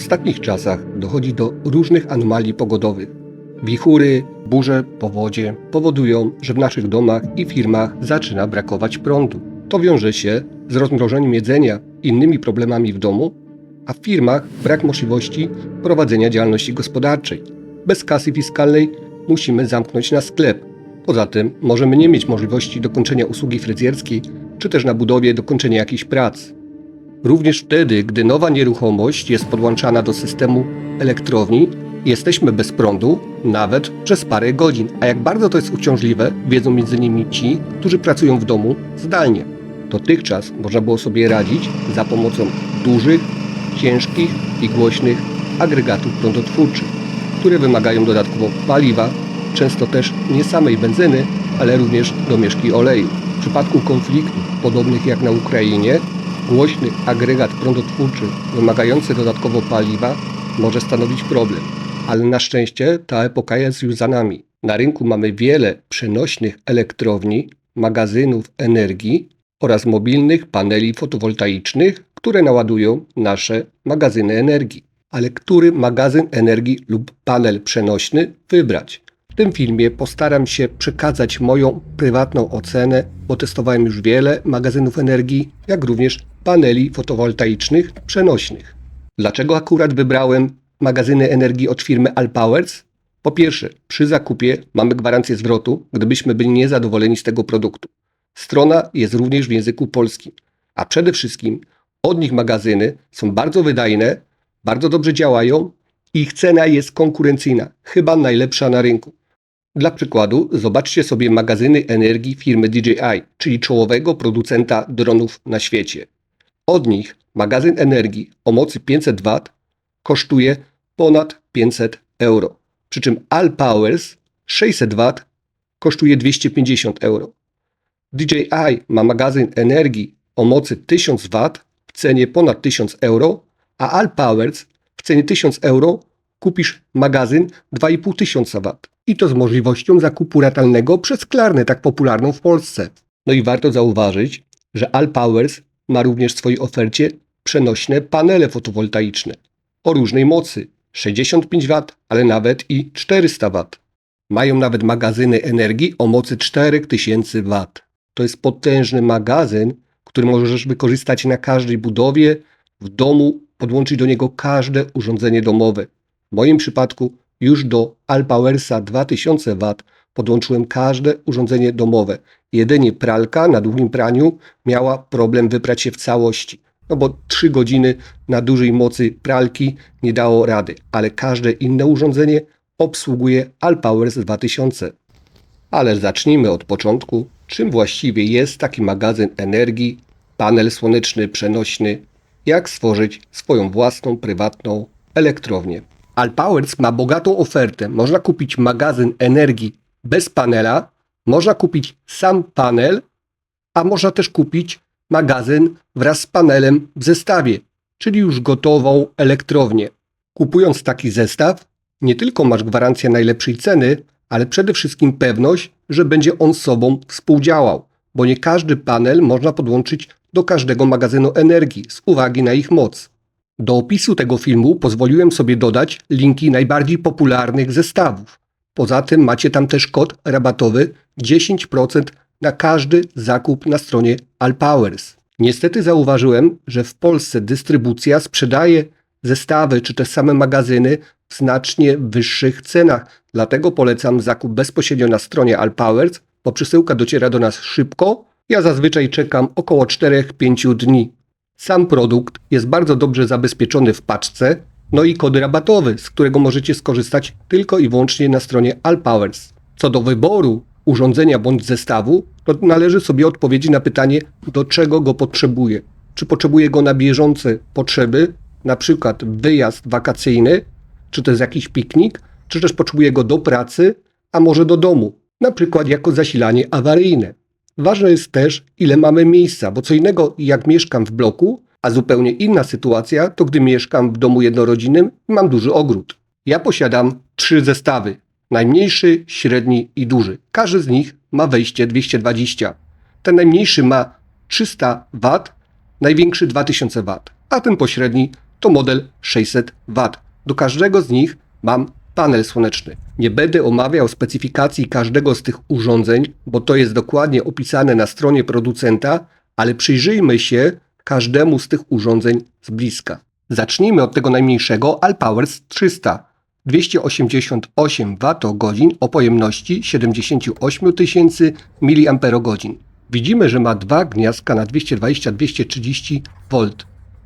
ostatnich czasach dochodzi do różnych anomalii pogodowych. Wichury, burze, powodzie powodują, że w naszych domach i firmach zaczyna brakować prądu. To wiąże się z rozmrożeniem jedzenia, innymi problemami w domu, a w firmach brak możliwości prowadzenia działalności gospodarczej. Bez kasy fiskalnej musimy zamknąć na sklep. Poza tym możemy nie mieć możliwości dokończenia usługi fryzjerskiej, czy też na budowie dokończenia jakichś prac. Również wtedy, gdy nowa nieruchomość jest podłączana do systemu elektrowni, jesteśmy bez prądu nawet przez parę godzin. A jak bardzo to jest uciążliwe, wiedzą m.in. ci, którzy pracują w domu zdalnie. Dotychczas można było sobie radzić za pomocą dużych, ciężkich i głośnych agregatów prądotwórczych, które wymagają dodatkowo paliwa, często też nie samej benzyny, ale również domieszki oleju. W przypadku konfliktów podobnych jak na Ukrainie, głośny agregat prądotwórczy wymagający dodatkowo paliwa może stanowić problem. Ale na szczęście ta epoka jest już za nami. Na rynku mamy wiele przenośnych elektrowni, magazynów energii oraz mobilnych paneli fotowoltaicznych, które naładują nasze magazyny energii. Ale który magazyn energii lub panel przenośny wybrać? W tym filmie postaram się przekazać moją prywatną ocenę, bo testowałem już wiele magazynów energii, jak również paneli fotowoltaicznych przenośnych. Dlaczego akurat wybrałem magazyny energii od firmy Alpowers? Po pierwsze, przy zakupie mamy gwarancję zwrotu, gdybyśmy byli niezadowoleni z tego produktu. Strona jest również w języku polskim, a przede wszystkim od nich magazyny są bardzo wydajne, bardzo dobrze działają i ich cena jest konkurencyjna, chyba najlepsza na rynku. Dla przykładu, zobaczcie sobie magazyny energii firmy DJI, czyli czołowego producenta dronów na świecie. Od nich magazyn energii o mocy 500 W kosztuje ponad 500 euro. Przy czym Allpowers 600 W kosztuje 250 euro. DJI ma magazyn energii o mocy 1000 W w cenie ponad 1000 euro, a Allpowers w cenie 1000 euro kupisz magazyn 2500 W. I to z możliwością zakupu ratalnego przez Klarnę, tak popularną w Polsce. No i warto zauważyć, że Allpowers ma również w swojej ofercie przenośne panele fotowoltaiczne o różnej mocy 65 W, ale nawet i 400 W. Mają nawet magazyny energii o mocy 4000 W. To jest potężny magazyn, który możesz wykorzystać na każdej budowie, w domu, podłączyć do niego każde urządzenie domowe. W moim przypadku już do Alpowersa 2000 W podłączyłem każde urządzenie domowe. Jedynie pralka na długim praniu miała problem wyprać się w całości. No bo 3 godziny na dużej mocy pralki nie dało rady, ale każde inne urządzenie obsługuje Alpowers 2000. Ale zacznijmy od początku. Czym właściwie jest taki magazyn energii, panel słoneczny przenośny, jak stworzyć swoją własną prywatną elektrownię. Alpowers ma bogatą ofertę. Można kupić magazyn energii bez panela, można kupić sam panel, a można też kupić magazyn wraz z panelem w zestawie, czyli już gotową elektrownię. Kupując taki zestaw, nie tylko masz gwarancję najlepszej ceny, ale przede wszystkim pewność, że będzie on z sobą współdziałał, bo nie każdy panel można podłączyć do każdego magazynu energii z uwagi na ich moc. Do opisu tego filmu pozwoliłem sobie dodać linki najbardziej popularnych zestawów. Poza tym macie tam też kod rabatowy 10% na każdy zakup na stronie Alpowers. Niestety zauważyłem, że w Polsce dystrybucja sprzedaje zestawy czy te same magazyny w znacznie wyższych cenach. Dlatego polecam zakup bezpośrednio na stronie Alpowers, bo przesyłka dociera do nas szybko. Ja zazwyczaj czekam około 4-5 dni. Sam produkt jest bardzo dobrze zabezpieczony w paczce, no i kod rabatowy, z którego możecie skorzystać tylko i wyłącznie na stronie Alpowers. Co do wyboru urządzenia bądź zestawu, to należy sobie odpowiedzieć na pytanie, do czego go potrzebuję. Czy potrzebuję go na bieżące potrzeby, na przykład wyjazd wakacyjny, czy to jest jakiś piknik, czy też potrzebuję go do pracy, a może do domu, na przykład jako zasilanie awaryjne. Ważne jest też, ile mamy miejsca, bo co innego jak mieszkam w bloku, a zupełnie inna sytuacja to gdy mieszkam w domu jednorodzinnym i mam duży ogród. Ja posiadam trzy zestawy. Najmniejszy, średni i duży. Każdy z nich ma wejście 220. Ten najmniejszy ma 300 W, największy 2000 W, a ten pośredni to model 600W. Do każdego z nich mam panel słoneczny. Nie będę omawiał specyfikacji każdego z tych urządzeń, bo to jest dokładnie opisane na stronie producenta, ale przyjrzyjmy się każdemu z tych urządzeń z bliska. Zacznijmy od tego najmniejszego Alpowers 300. 288 Wh o pojemności 78 tysięcy mAh. Widzimy, że ma dwa gniazdka na 220-230 V.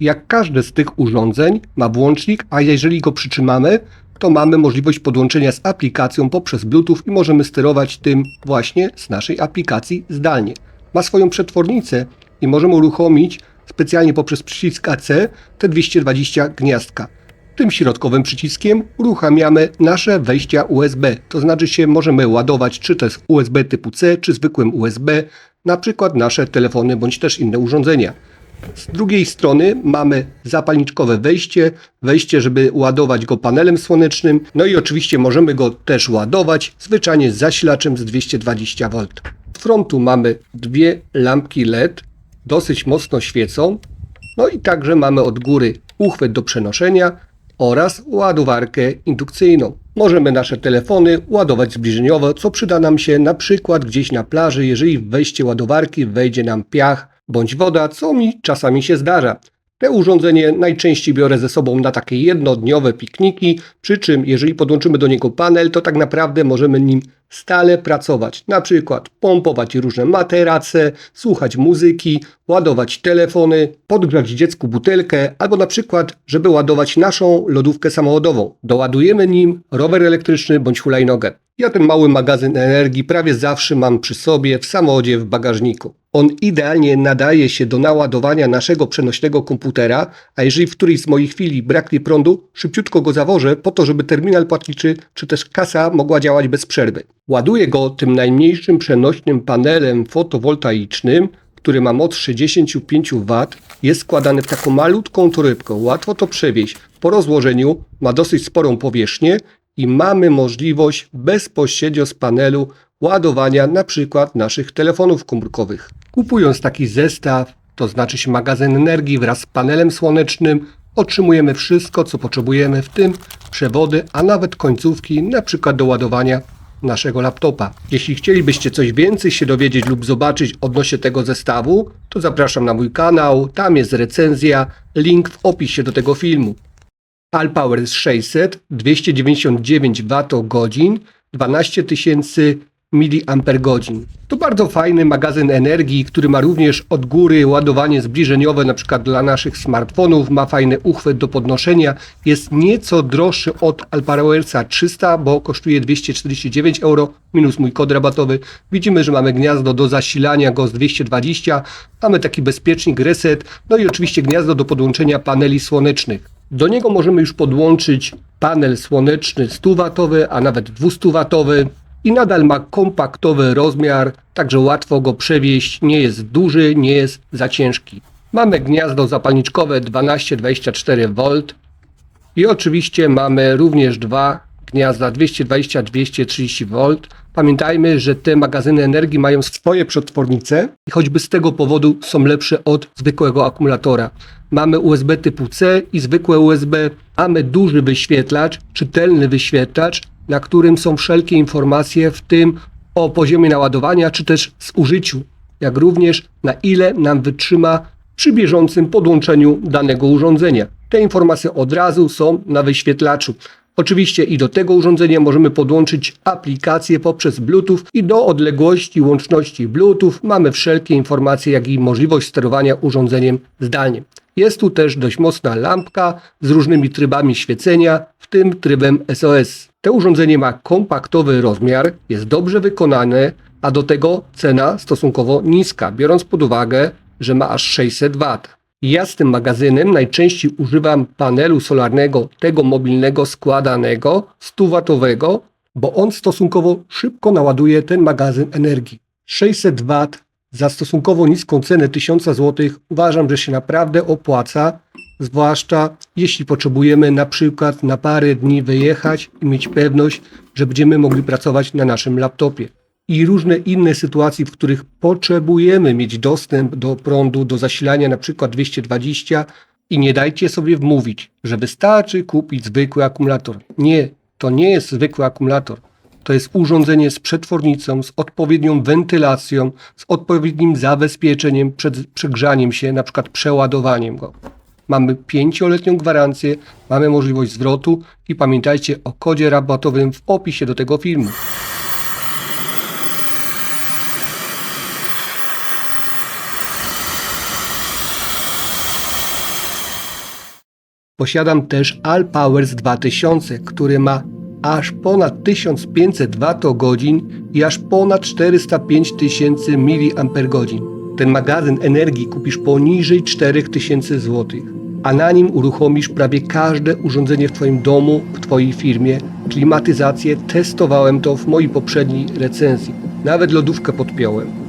Jak każde z tych urządzeń ma włącznik, a jeżeli go przytrzymamy, to mamy możliwość podłączenia z aplikacją poprzez Bluetooth i możemy sterować tym właśnie z naszej aplikacji zdalnie. Ma swoją przetwornicę i możemy uruchomić specjalnie poprzez przycisk AC te 220 gniazdka. Tym środkowym przyciskiem uruchamiamy nasze wejścia USB. To znaczy się możemy ładować czy jest USB typu C, czy zwykłym USB, na przykład nasze telefony bądź też inne urządzenia. Z drugiej strony mamy zapalniczkowe wejście, wejście, żeby ładować go panelem słonecznym, no i oczywiście możemy go też ładować zwyczajnie z zasilaczem z 220V. Z frontu mamy dwie lampki LED, dosyć mocno świecą, no i także mamy od góry uchwyt do przenoszenia oraz ładowarkę indukcyjną. Możemy nasze telefony ładować zbliżeniowo, co przyda nam się na przykład gdzieś na plaży, jeżeli w wejście ładowarki wejdzie nam piach bądź woda, co mi czasami się zdarza. Te urządzenie najczęściej biorę ze sobą na takie jednodniowe pikniki, przy czym jeżeli podłączymy do niego panel, to tak naprawdę możemy nim stale pracować. Na przykład pompować różne materace, słuchać muzyki, ładować telefony, podgrzać dziecku butelkę, albo na przykład, żeby ładować naszą lodówkę samochodową. Doładujemy nim rower elektryczny bądź hulajnogę. Ja ten mały magazyn energii prawie zawsze mam przy sobie w samochodzie w bagażniku. On idealnie nadaje się do naładowania naszego przenośnego komputera, a jeżeli w którejś z moich chwili braknie prądu, szybciutko go zawożę po to, żeby terminal płatniczy czy też kasa mogła działać bez przerwy. Ładuję go tym najmniejszym przenośnym panelem fotowoltaicznym, który ma moc 65 W, jest składany w taką malutką torebkę. Łatwo to przewieźć. Po rozłożeniu ma dosyć sporą powierzchnię i mamy możliwość bezpośrednio z panelu ładowania na przykład naszych telefonów komórkowych. Kupując taki zestaw, to znaczy się magazyn energii wraz z panelem słonecznym, otrzymujemy wszystko, co potrzebujemy, w tym przewody, a nawet końcówki, na przykład do ładowania naszego laptopa. Jeśli chcielibyście coś więcej się dowiedzieć lub zobaczyć odnośnie tego zestawu, to zapraszam na mój kanał, tam jest recenzja, link w opisie do tego filmu. Alpower 600, 299 Wh, 12 tysięcy mAh. To bardzo fajny magazyn energii, który ma również od góry ładowanie zbliżeniowe, na przykład dla naszych smartfonów, ma fajny uchwyt do podnoszenia, jest nieco droższy od Alpowersa 300, bo kosztuje 249 euro, minus mój kod rabatowy. Widzimy, że mamy gniazdo do zasilania go z 220, mamy taki bezpiecznik reset, no i oczywiście gniazdo do podłączenia paneli słonecznych. Do niego możemy już podłączyć panel słoneczny 100W, a nawet 200W i nadal ma kompaktowy rozmiar, także łatwo go przewieźć, nie jest duży, nie jest za ciężki. Mamy gniazdo zapalniczkowe 12-24V i oczywiście mamy również dwa gniazda 220-230V. Pamiętajmy, że te magazyny energii mają swoje przetwornice i choćby z tego powodu są lepsze od zwykłego akumulatora. Mamy USB typu C i zwykłe USB. Mamy duży wyświetlacz, czytelny wyświetlacz, na którym są wszelkie informacje, w tym o poziomie naładowania czy też zużyciu, jak również na ile nam wytrzyma przy bieżącym podłączeniu danego urządzenia. Te informacje od razu są na wyświetlaczu. Oczywiście i do tego urządzenia możemy podłączyć aplikację poprzez Bluetooth i do odległości łączności Bluetooth mamy wszelkie informacje, jak i możliwość sterowania urządzeniem zdalnie. Jest tu też dość mocna lampka z różnymi trybami świecenia, w tym trybem SOS. To urządzenie ma kompaktowy rozmiar, jest dobrze wykonane, a do tego cena stosunkowo niska, biorąc pod uwagę, że ma aż 600 W. Ja z tym magazynem najczęściej używam panelu solarnego, tego mobilnego składanego, 100W, bo on stosunkowo szybko naładuje ten magazyn energii. 600 W za stosunkowo niską cenę 1000 zł uważam, że się naprawdę opłaca, zwłaszcza jeśli potrzebujemy na przykład na parę dni wyjechać i mieć pewność, że będziemy mogli pracować na naszym laptopie. I różne inne sytuacje, w których potrzebujemy mieć dostęp do prądu, do zasilania na przykład 220, I nie dajcie sobie wmówić, że wystarczy kupić zwykły akumulator. Nie, to nie jest zwykły akumulator. To jest urządzenie z przetwornicą, z odpowiednią wentylacją, z odpowiednim zabezpieczeniem przed przegrzaniem się, na przykład przeładowaniem go. Mamy pięcioletnią gwarancję, mamy możliwość zwrotu i pamiętajcie o kodzie rabatowym w opisie do tego filmu. Posiadam też Allpowers 2000, który ma aż ponad 1500 Wh i aż ponad 405 tysięcy mAh. Ten magazyn energii kupisz poniżej 4000 zł, a na nim uruchomisz prawie każde urządzenie w Twoim domu, w Twojej firmie. Klimatyzację testowałem to w mojej poprzedniej recenzji. Nawet lodówkę podpiąłem.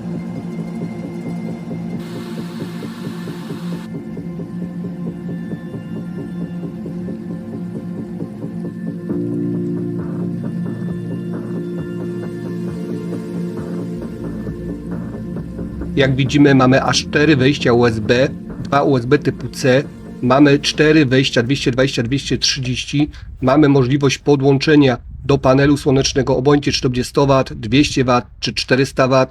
Jak widzimy mamy aż 4 wejścia USB, 2 USB typu C, mamy 4 wejścia 220-230, mamy możliwość podłączenia do panelu słonecznego obojętnie czy to będzie 100 W, 200 W czy 400 W.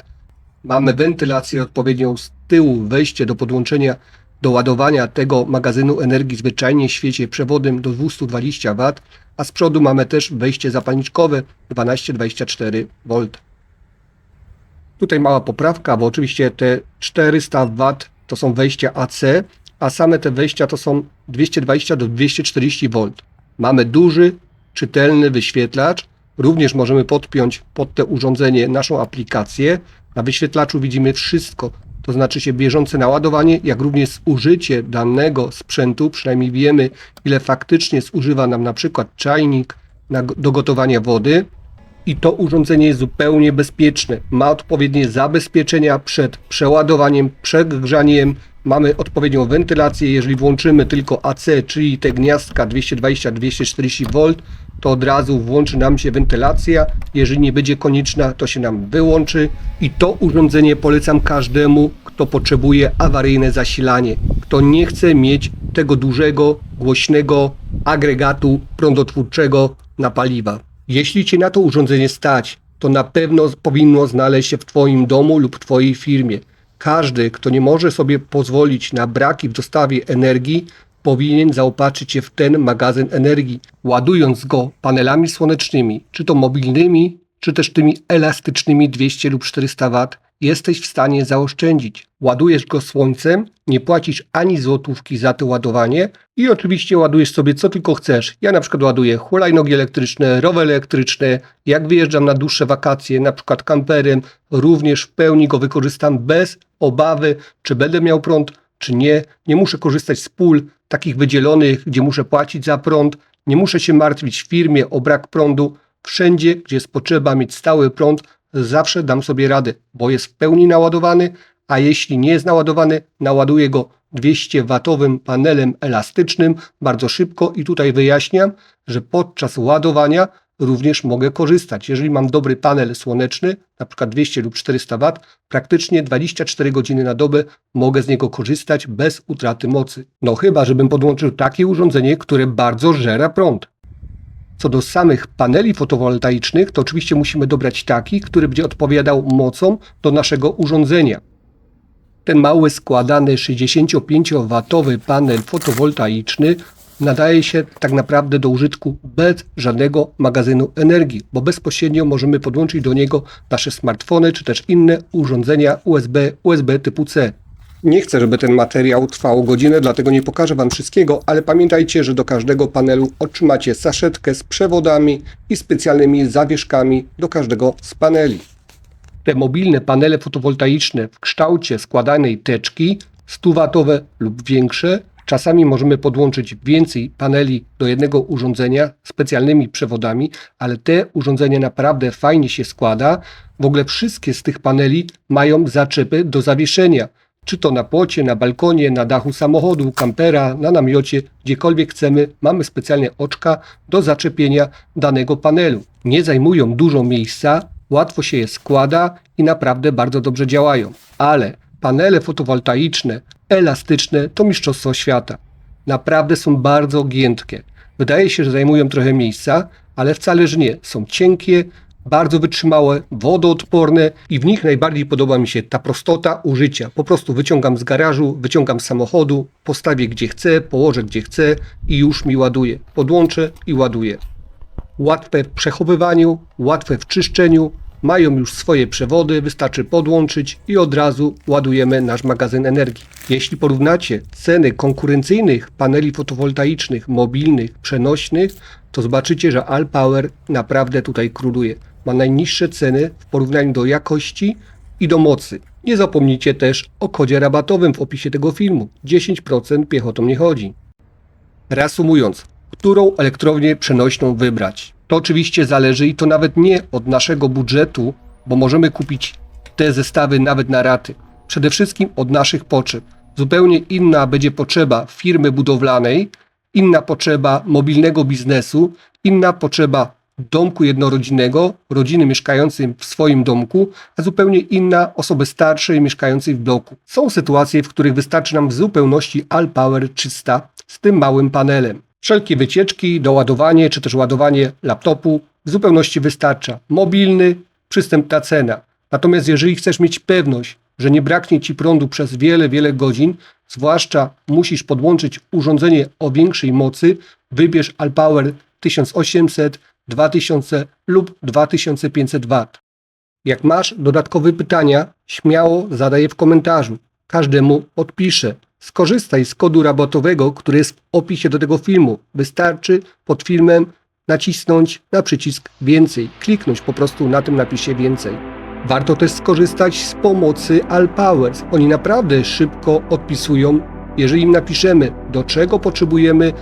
Mamy wentylację odpowiednią z tyłu, wejście do podłączenia do ładowania tego magazynu energii zwyczajnie w świecie przewodem do 220 W, a z przodu mamy też wejście zapalniczkowe 12-24 V. Tutaj mała poprawka, bo oczywiście te 400 W to są wejścia AC, a same te wejścia to są 220 do 240 V. Mamy duży, czytelny wyświetlacz. Również możemy podpiąć pod to urządzenie naszą aplikację. Na wyświetlaczu widzimy wszystko, to znaczy się bieżące naładowanie, jak również zużycie danego sprzętu, przynajmniej wiemy ile faktycznie zużywa nam na przykład czajnik na, do gotowania wody, i to urządzenie jest zupełnie bezpieczne. Ma odpowiednie zabezpieczenia przed przeładowaniem, przegrzaniem. Mamy odpowiednią wentylację. Jeżeli włączymy tylko AC, czyli te gniazdka 220-240 V, to od razu włączy nam się wentylacja. Jeżeli nie będzie konieczna, to się nam wyłączy. I to urządzenie polecam każdemu, kto potrzebuje awaryjne zasilanie, kto nie chce mieć tego dużego, głośnego agregatu prądotwórczego na paliwa. Jeśli Cię na to urządzenie stać, to na pewno powinno znaleźć się w Twoim domu lub Twojej firmie. Każdy, kto nie może sobie pozwolić na braki w dostawie energii, powinien zaopatrzyć się w ten magazyn energii, ładując go panelami słonecznymi, czy to mobilnymi, czy też tymi elastycznymi 200 lub 400 W, jesteś w stanie zaoszczędzić. Ładujesz go słońcem, nie płacisz ani złotówki za to ładowanie i oczywiście ładujesz sobie co tylko chcesz. Ja na przykład ładuję hulajnogi elektryczne, rowery elektryczne. Jak wyjeżdżam na dłuższe wakacje, na przykład kamperem, również w pełni go wykorzystam bez obawy, czy będę miał prąd, czy nie. Nie muszę korzystać z pól takich wydzielonych, gdzie muszę płacić za prąd. Nie muszę się martwić w firmie o brak prądu. Wszędzie, gdzie jest potrzeba mieć stały prąd, zawsze dam sobie radę, bo jest w pełni naładowany, a jeśli nie jest naładowany, naładuję go 200-watowym panelem elastycznym bardzo szybko i tutaj wyjaśniam, że podczas ładowania również mogę korzystać. Jeżeli mam dobry panel słoneczny, na przykład 200 lub 400 W, praktycznie 24 godziny na dobę mogę z niego korzystać bez utraty mocy. No chyba, żebym podłączył takie urządzenie, które bardzo żera prąd. Co do samych paneli fotowoltaicznych, to oczywiście musimy dobrać taki, który będzie odpowiadał mocą do naszego urządzenia. Ten mały składany 65W panel fotowoltaiczny nadaje się tak naprawdę do użytku bez żadnego magazynu energii, bo bezpośrednio możemy podłączyć do niego nasze smartfony czy też inne urządzenia USB, USB typu C. Nie chcę, żeby ten materiał trwał godzinę, dlatego nie pokażę Wam wszystkiego, ale pamiętajcie, że do każdego panelu otrzymacie saszetkę z przewodami i specjalnymi zawieszkami do każdego z paneli. Te mobilne panele fotowoltaiczne w kształcie składanej teczki 100W lub większe Czasami możemy podłączyć więcej paneli do jednego urządzenia specjalnymi przewodami, ale te urządzenie naprawdę fajnie się składa. W ogóle wszystkie z tych paneli mają zaczepy do zawieszenia czy to na płocie, na balkonie, na dachu samochodu, kampera, na namiocie, gdziekolwiek chcemy, mamy specjalnie oczka do zaczepienia danego panelu. Nie zajmują dużo miejsca, łatwo się je składa i naprawdę bardzo dobrze działają. Ale panele fotowoltaiczne, elastyczne to mistrzostwo świata. naprawdę są bardzo giętkie. Wydaje się, że zajmują trochę miejsca, ale wcale że nie. Są cienkie, bardzo wytrzymałe, wodoodporne i w nich najbardziej podoba mi się ta prostota użycia. Po prostu wyciągam z garażu, wyciągam z samochodu, postawię gdzie chcę, położę gdzie chcę i już mi ładuje. Podłączę i ładuję. Łatwe w przechowywaniu, łatwe w czyszczeniu, mają już swoje przewody, wystarczy podłączyć i od razu ładujemy nasz magazyn energii. Jeśli porównacie ceny konkurencyjnych paneli fotowoltaicznych, mobilnych, przenośnych, to zobaczycie, że Alpower naprawdę tutaj króluje. Ma najniższe ceny w porównaniu do jakości i do mocy. Nie zapomnijcie też o kodzie rabatowym w opisie tego filmu. 10% piechotą nie chodzi. Reasumując, którą elektrownię przenośną wybrać? To oczywiście zależy i to nawet nie od naszego budżetu, bo możemy kupić te zestawy nawet na raty. Przede wszystkim od naszych potrzeb. Zupełnie inna będzie potrzeba firmy budowlanej, inna potrzeba mobilnego biznesu, inna potrzeba domku jednorodzinnego, rodziny mieszkającej w swoim domku, a zupełnie inna osoby starszej mieszkającej w bloku. Są sytuacje, w których wystarczy nam w zupełności Allpower 300 z tym małym panelem. Wszelkie wycieczki, doładowanie czy też ładowanie laptopu w zupełności wystarcza. Mobilny, przystępna cena. Natomiast jeżeli chcesz mieć pewność, że nie braknie Ci prądu przez wiele, wiele godzin, zwłaszcza musisz podłączyć urządzenie o większej mocy, wybierz Alpower 1800, 2000 lub 2500 W. Jak masz dodatkowe pytania, śmiało zadaj je w komentarzu. Każdemu odpiszę. Skorzystaj z kodu rabatowego, który jest w opisie do tego filmu. Wystarczy pod filmem nacisnąć na przycisk więcej, kliknąć po prostu na tym napisie więcej. Warto też skorzystać z pomocy Alpowers. Oni naprawdę szybko odpisują. Jeżeli im napiszemy, do czego potrzebujemy,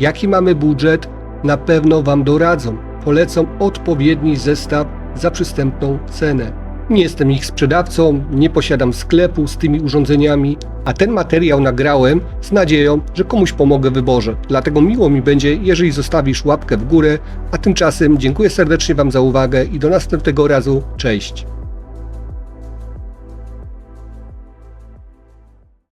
jaki mamy budżet, na pewno Wam doradzą. Polecą odpowiedni zestaw za przystępną cenę. Nie jestem ich sprzedawcą, nie posiadam sklepu z tymi urządzeniami, a ten materiał nagrałem z nadzieją, że komuś pomogę w wyborze. Dlatego miło mi będzie, jeżeli zostawisz łapkę w górę, a tymczasem dziękuję serdecznie Wam za uwagę i do następnego razu. Cześć!